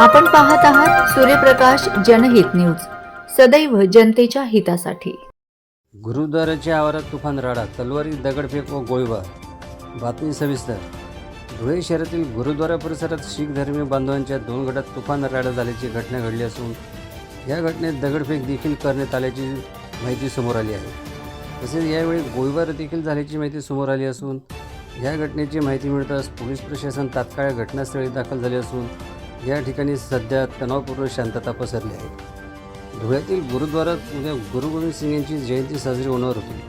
आपण पाहत आहात सूर्यप्रकाश जनहित न्यूज. सदैव जनतेच्या हितासाठी. गुरुद्वाराच्या आवारात तुफान राडा तलवारी दगडफेक व गोळीबार. बातमी सविस्तर. धुळे शहरातील गुरुद्वारा परिसरात शीख धर्मीय बांधवांच्या दोन गटात तुफान राडा झाल्याची घटना घडली असून या घटनेत दगडफेक देखील करण्यात आल्याची माहिती समोर आली आहे. तसेच यावेळी गोळीबार देखील झाल्याची माहिती समोर आली असून या घटनेची माहिती मिळताच पोलीस प्रशासन तात्काळ घटनास्थळी दाखल झाले असून या ठिकाणी सध्या तणावपूर्ण शांतता पसरली आहे. धुळ्यातील गुरुद्वारात उद्या गुरु गोविंद सिंग यांची जयंती साजरी होणार होती.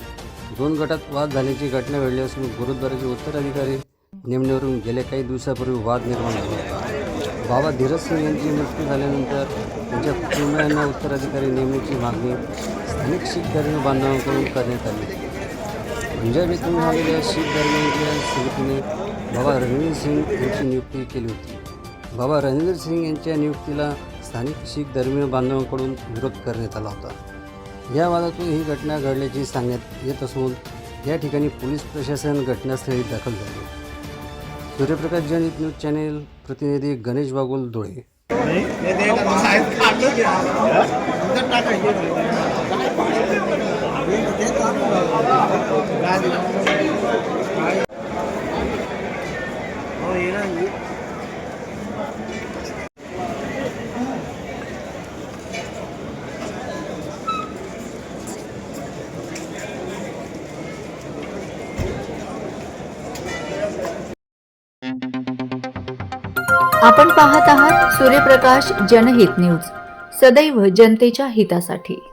दोन गटात वाद झाल्याची घटना घडली असून गुरुद्वाराचे उत्तराधिकारी नेमण्यावरून गेल्या काही दिवसापूर्वी वाद निर्माण झाला होता. बाबा धीरज सिंग यांची मृत्यू झाल्यानंतर त्यांच्या कुटुंबियांना उत्तराधिकारी नेमण्याची मागणी स्थानिक शीख धर्मीय बांधवांकडून करण्यात आली. पंजाब येथून आलेल्या शीख धर्मियांच्या समितीने बाबा रणवीर सिंग यांची नियुक्ती केली होती बाबा रणवीर सिंग यांच्या नियुक्तीला स्थानिक शीख धर्मीय बांधवांकडून विरोध करण्यात आला होता या वादातून ही घटना घडल्याची सांगण्यात येत असून या ठिकाणी पोलीस प्रशासन घटनास्थळी दाखल झाले सूर्यप्रकाश जनित न्यूज चॅनेल प्रतिनिधी गणेश बागुल धुळे आपण पाहत आहात सूर्यप्रकाश जनहित न्यूज. सदैव जनतेच्या हितासाठी.